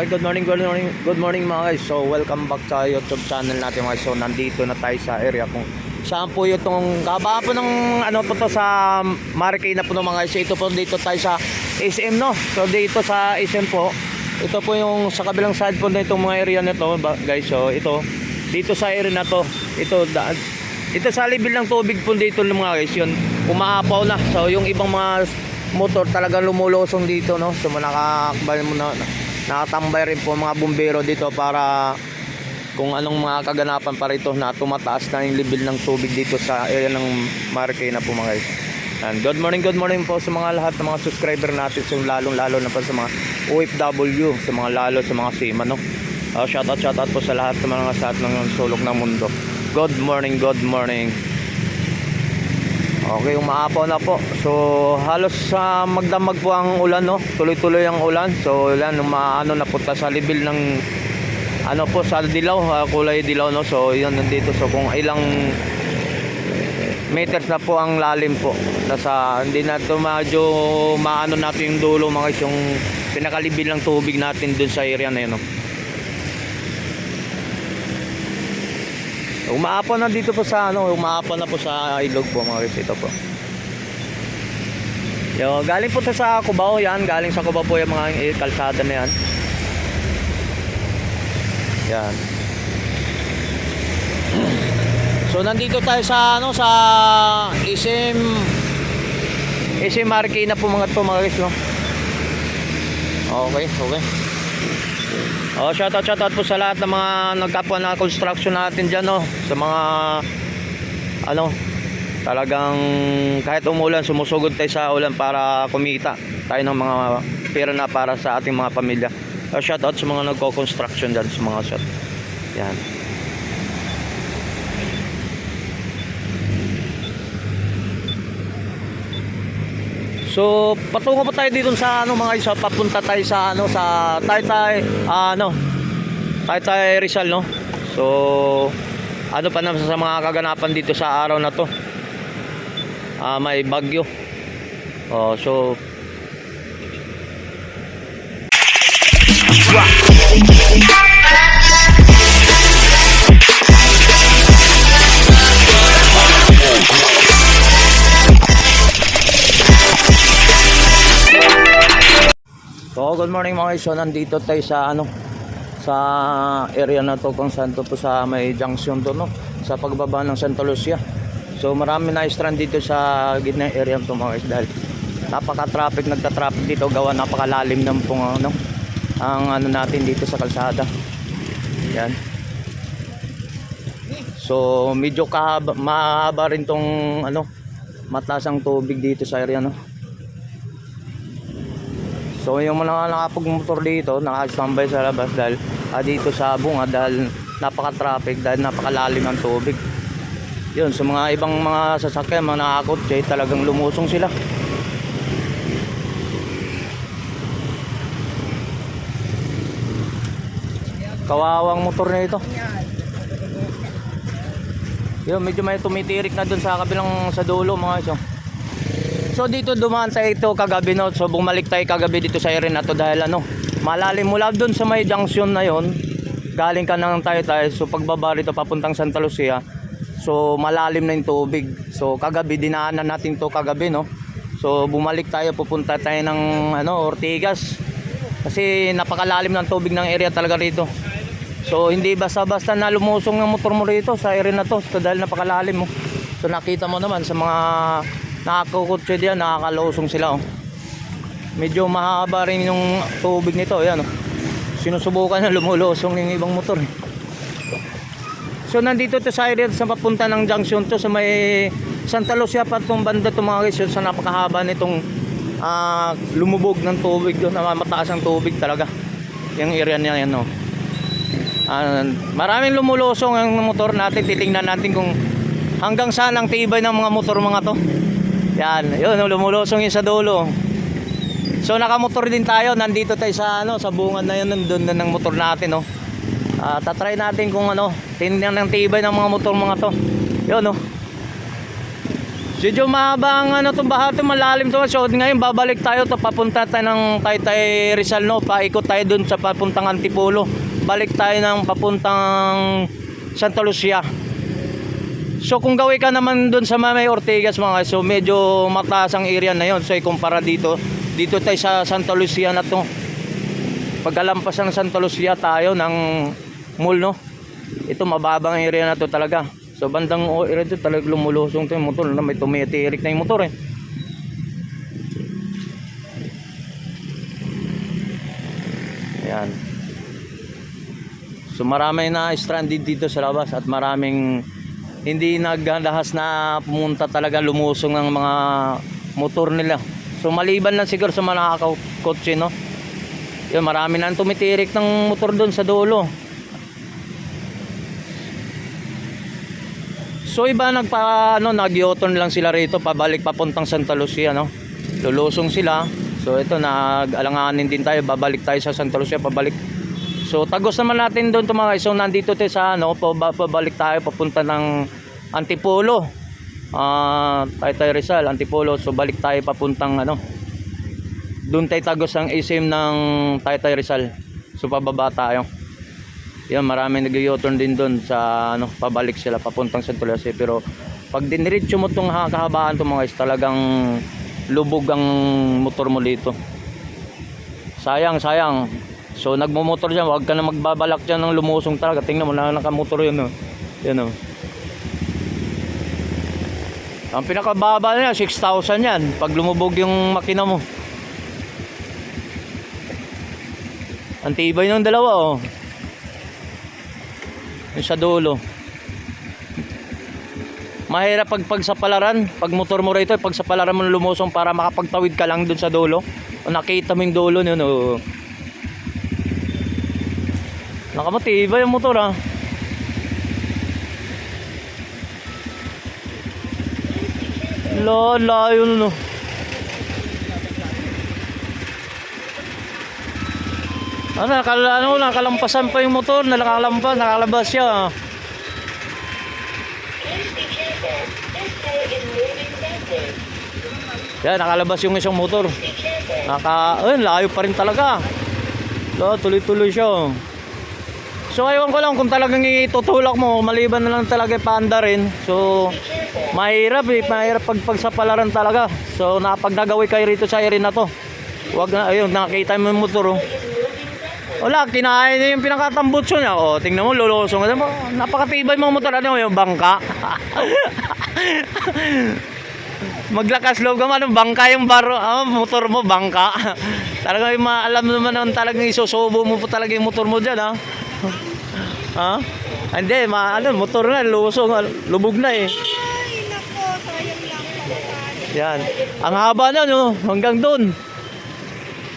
Okay, good morning, good morning, good morning mga guys. So, welcome back sa YouTube channel natin mga guys. So, nandito na tayo sa area kung saan po itong kaba po ng ano po to sa Marikina po ng mga guys. Ito po dito tayo sa SM no. So, dito sa SM po, ito po yung sa kabilang side po na itong mga area nito guys. So, ito dito sa area na to, ito da, ito sa level ng tubig po dito mga guys, yun umaapaw na. So, yung ibang mga motor talagang lumulosong dito no. So, nakakabal mo na nakatambay rin po mga bumbero dito para kung anong mga kaganapan pa rito na tumataas na yung level ng tubig dito sa area ng Marikina po mga guys. And good morning, good morning po sa mga lahat ng mga subscriber natin, so lalong lalo na po sa mga OFW, sa mga lalo sa mga seaman, no? Uh, shout out, shout out po sa lahat ng mga sa ng sulok ng mundo. Good morning, good morning. Okay, umaapaw na po. So, halos sa magdamag po ang ulan, no? Tuloy-tuloy ang ulan. So, yan, umaano na punta sa level ng ano po sa dilaw, ah, kulay dilaw, no? So, yun nandito. So, kung ilang meters na po ang lalim po. Nasa, hindi na ito medyo maano natin yung dulo, mga yung pinakalibil ng tubig natin dun sa area na yun, no? Umaapaw na dito po sa ano, umaapaw na po sa ilog po mga guys ito po. Yo, galing po to sa Cubao yan, galing sa Cubao po yung mga kalsada na yan. Yan. So nandito tayo sa ano sa SM SM Marikina po mga to mga guys no. Okay, okay. Oh, shout out, shout out po sa lahat ng mga nagkapwa na construction natin diyan no. Sa mga ano, talagang kahit umulan sumusugod tayo sa ulan para kumita tayo ng mga pera na para sa ating mga pamilya. Oh, shout out sa mga nagko-construction diyan sa mga shot. Yan. So, patungo pa tayo dito sa ano mga isa, papunta tayo sa ano sa Taytay, ah, ano, Taytay Rizal, no? So, ano pa naman sa mga kaganapan dito sa araw na to? Ah, may bagyo. Oh, so So, good morning mga. So, nandito tayo sa ano sa area na to kung saan to po sa may junction to no sa pagbaba ng Santa Lucia. So, marami na strand dito sa gitna area to mga guys dahil napaka-traffic nagta-traffic dito gawa napakalalim ng pong ano ang ano natin dito sa kalsada. Yan. So, medyo kahaba, mahaba rin tong ano mataas ang tubig dito sa area no. So yung mga nakapagmotor dito, naka-standby sa labas dahil ah, dito sa bunga dahil napaka-traffic dahil napakalalim ang tubig. Yun, sa mga ibang mga sasakyan, mga nakakotse, talagang lumusong sila. Kawawang motor na ito. Yun, medyo may tumitirik na dun sa kabilang sa dulo mga iso. So dito dumaan tayo ito kagabi no. So bumalik tayo kagabi dito sa area na to dahil ano, malalim mula doon sa may junction na yon. Galing ka nang tayo tayo. So pagbaba rito papuntang Santa Lucia. So malalim na yung tubig. So kagabi dinaanan natin to kagabi no. So bumalik tayo pupunta tayo ng ano Ortigas. Kasi napakalalim ng tubig ng area talaga rito. So hindi basta-basta na lumusong ng motor mo rito sa area na to. So dahil napakalalim mo. So nakita mo naman sa mga nakakukutse diyan, nakakalusong sila oh. Medyo mahaba rin yung tubig nito, ayan oh. Sinusubukan na lumulusong yung ibang motor. eh. So nandito to sa area sa papunta ng junction to sa may Santa Lucia pa itong banda to mga guys yun, sa napakahaba nitong ah, lumubog ng tubig doon, na mataas ang tubig talaga. Yung area niya yan oh. Ah, maraming lumulusong ang motor natin, titingnan natin kung hanggang saan ang tibay ng mga motor mga to. Yan, yun, lumulusong yun sa dulo. So nakamotor din tayo, nandito tayo sa ano, sa bungad na yun, nandun na ng motor natin, no. Ah, tatry natin kung ano, tingnan ng tibay ng mga motor mga to. Yun, no. Medyo mahaba ang ano itong baha ito, malalim to. So ngayon babalik tayo to papunta tayo ng Taytay Rizal no. Paikot tayo dun sa papuntang Antipolo. Balik tayo ng papuntang Santa Lucia. So kung gawin ka naman dun sa Mamay Ortigas mga so medyo mataas ang area na yon. So ikumpara dito, dito tayo sa Santa Lucia na to. Pagkalampas ng Santa Lucia tayo ng mall no. Ito mababang area na to talaga. So bandang area to talaga lumulusong to yung motor na may tumitirik na yung motor eh. Ayan. So marami na stranded dito sa labas at maraming hindi naghahas na pumunta talaga lumusong ng mga motor nila. So maliban lang siguro sa mga nakakakotse no. Yun, marami na tumitirik ng motor doon sa dulo. So iba nagpa ano nagyoton lang sila rito pabalik papuntang Santa Lucia no. Lulusong sila. So ito nag-alanganin din tayo babalik tayo sa Santa Lucia pabalik. So tagos naman natin doon to mga. So nandito tayo sa ano paba- pabalik tayo papunta ng Antipolo. Ah, Taytay Rizal, Antipolo. So balik tayo papuntang ano doon tayo tagos ang isim ng Taytay Rizal. So pababa tayo. Yan, marami nag-u-turn din doon sa ano, pabalik sila papuntang San Tulasi pero pag diniretso mo tong ha- kahabaan to mga guys, talagang lubog ang motor mo dito. Sayang, sayang. So nagmo-motor diyan, wag ka na magbabalak diyan ng lumusong talaga. Tingnan mo na nakamotor 'yun, oh. Yan oh. Ang pinakababa niya 6,000 yan pag lumubog yung makina mo. Ang tibay ng dalawa oh. Yung sa dulo. Mahirap pag pagsapalaran, pag motor mo rito, pag sa palaran mo lumusong para makapagtawid ka lang dun sa dulo. Nakita mo yung dulo yun, oh. Nakamatibay yung motor ah. La, layo nun oh. Ano, nakala, ano, nakalampasan pa yung motor, nakalampas, nakalabas siya. Yan, nakalabas yung isang motor. Naka, ayun, layo pa rin talaga. So, tuloy-tuloy siya. So, ayaw ko lang kung talagang itutulak mo, maliban na lang talaga panda rin. So, mahirap eh, mahirap pag pagsapalaran talaga. So, napag nagawi kayo rito sa area na to. Wag na, ayun, nakakita mo yung motor oh. Wala, kinain niya yung pinakatambutso niya. O, tingnan mo, lulusong. Napakatibay mo motor. Ano yung bangka? Maglakas loob ka man, bangka yung baro, ah, motor mo, bangka. talaga yung ma- alam naman naman talagang isusubo mo po talaga yung motor mo dyan, ha? Ha? Hindi, ma ano, motor na, lusong, ah, lubog na eh. Nako, sayang lang. Yan. Ang haba na, no? Hanggang doon.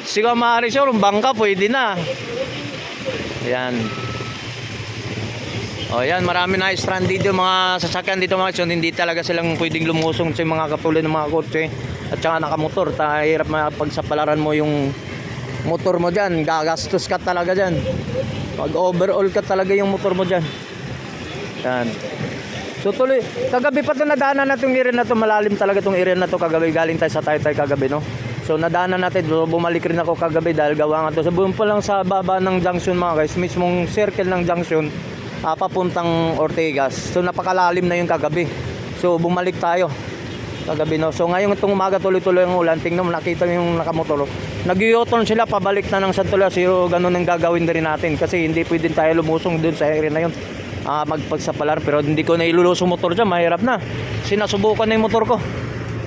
Siguro maaari siya, yung bangka, pwede na. Yan. O yan, marami na stranded yung mga sasakyan dito mga kasyon. Hindi talaga silang pwedeng lumusong sa mga katulad ng mga kotse. At saka nakamotor. Ta, hirap mapagsapalaran mo yung motor mo dyan. Gagastos ka talaga dyan. Pag overall ka talaga yung motor mo dyan. Yan. So tuloy, kagabi pa ito nadaanan na itong area na to malalim talaga itong area na to kagabi. Galing tayo sa Taytay kagabi, no? So nadaanan natin, bumalik rin ako kagabi dahil gawa nga to. Sa buong pa lang sa baba ng junction mga guys, mismong circle ng junction, ah, papuntang Ortigas. So napakalalim na yung kagabi. So bumalik tayo kagabi no. So ngayon itong umaga tuloy-tuloy ang ulan. Tingnan mo nakita mo yung nakamotor. Nag-u-turn sila pabalik na ng Santola. So ganun ang gagawin din natin kasi hindi pwedeng tayo lumusong dun sa area na yun. Ah, magpagsapalar pero hindi ko na ilulusong motor dyan. Mahirap na. Sinasubukan na yung motor ko.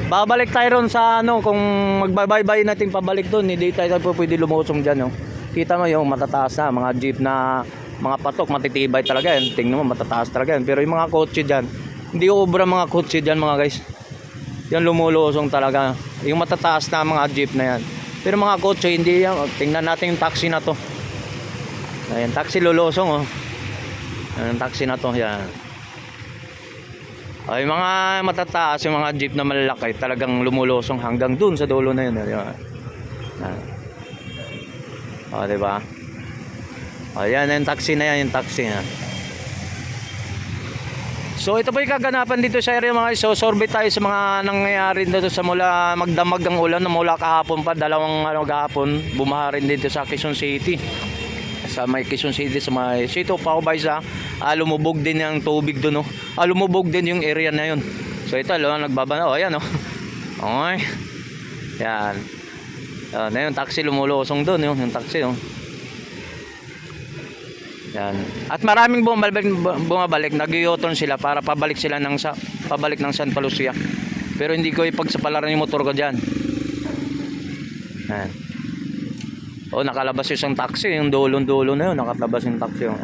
Babalik tayo ron sa ano kung magbabaybay natin pabalik doon. Hindi tayo po pwede lumusong dyan. No? Kita mo yung matataas na mga jeep na mga patok matitibay talaga yan. Tingnan mo matataas talaga yan. Pero yung mga kotse dyan, hindi obra mga kotse dyan mga guys. Yan lumulusong talaga. Yung matataas na mga jeep na yan. Pero mga kotse hindi yan. Tingnan natin yung taxi na to. Ayan, taxi lulusong oh. Ayan, taxi na to. Yan. Ay mga matataas yung mga jeep na malalaki talagang lumulusong hanggang dun sa dulo na yun. Ayan. Ayan. O, di ba? O, yan yung taxi na yan, yung taxi na. So ito po yung kaganapan dito sa area mga so sorbet tayo sa mga nangyayari dito sa mula magdamag ng ulan na mula kahapon pa dalawang ano kahapon bumaha rin dito sa Quezon City sa may Quezon City sa may Sito Paubay sa ah, lumubog din yung tubig doon no. Ah, lumubog din yung area na yun. So ito lo nagbabana oh ayan oh. Okay. Yan. Yan, na yung taxi lumulusong doon yung, yung taxi oh. Yan. At maraming bumabalik, bumabalik nag-u-turn sila para pabalik sila ng sa pabalik ng San Lucia. Pero hindi ko ipagsapalaran yung motor ko diyan. Yan. Oh, nakalabas yung taxi, yung dulong-dulo na yun, nakalabas yung taxi. Oh.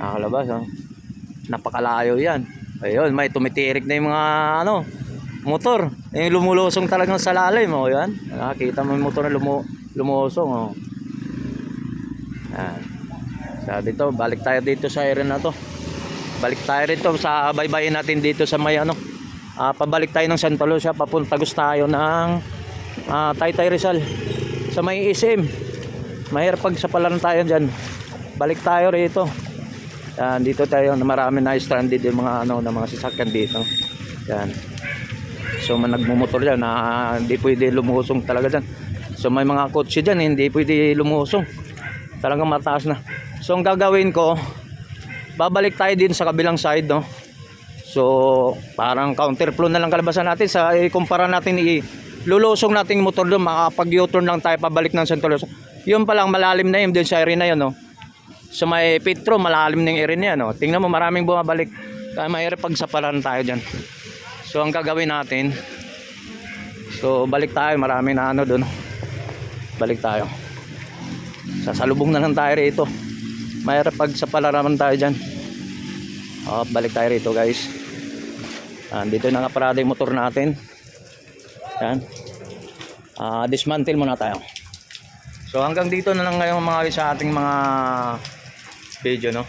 Nakalabas, oh. Napakalayo yan. Ayun, may tumitirik na yung mga, ano, motor. Yung lumulusong talagang sa lalim, oh, yan. Nakakita mo yung motor na lumu lumusong, oh. Yan. Sabi to, balik tayo dito sa area na to. Balik tayo rito sa baybayin natin dito sa may ano. ah, pabalik tayo ng Santa Lucia, papunta gusto tayo ng ah, Taytay Rizal sa may SM. Mahirap pag sa palaran tayo dyan. Balik tayo rito. Yan, dito tayo na marami na stranded yung mga ano na mga sasakyan dito. Yan. So man nagmumotor dyan na hindi pwede lumusong talaga dyan. So may mga kotse dyan hindi pwede lumusong. Talagang mataas na. So ang gagawin ko, babalik tayo din sa kabilang side, no? So, parang counterflow na lang kalabasan natin sa ikumpara natin i lulusong natin yung motor doon, makapag U-turn lang tayo pabalik ng Santo Lucia. Yun pa lang malalim na yun din sa area na yun, no? So may Petro, malalim na yung area niya, no? Tingnan mo, maraming bumabalik. Kaya mahirap pagsapalan tayo dyan. So ang gagawin natin, so balik tayo, marami na ano doon. Balik tayo. Sasalubong na lang tayo rito. Mahirap pag sa palaraman tayo dyan. Oh, balik tayo rito guys. Yan, dito na nga parada yung motor natin. Yan. Ah, dismantle muna tayo. So hanggang dito na lang ngayon mga sa ating mga video no.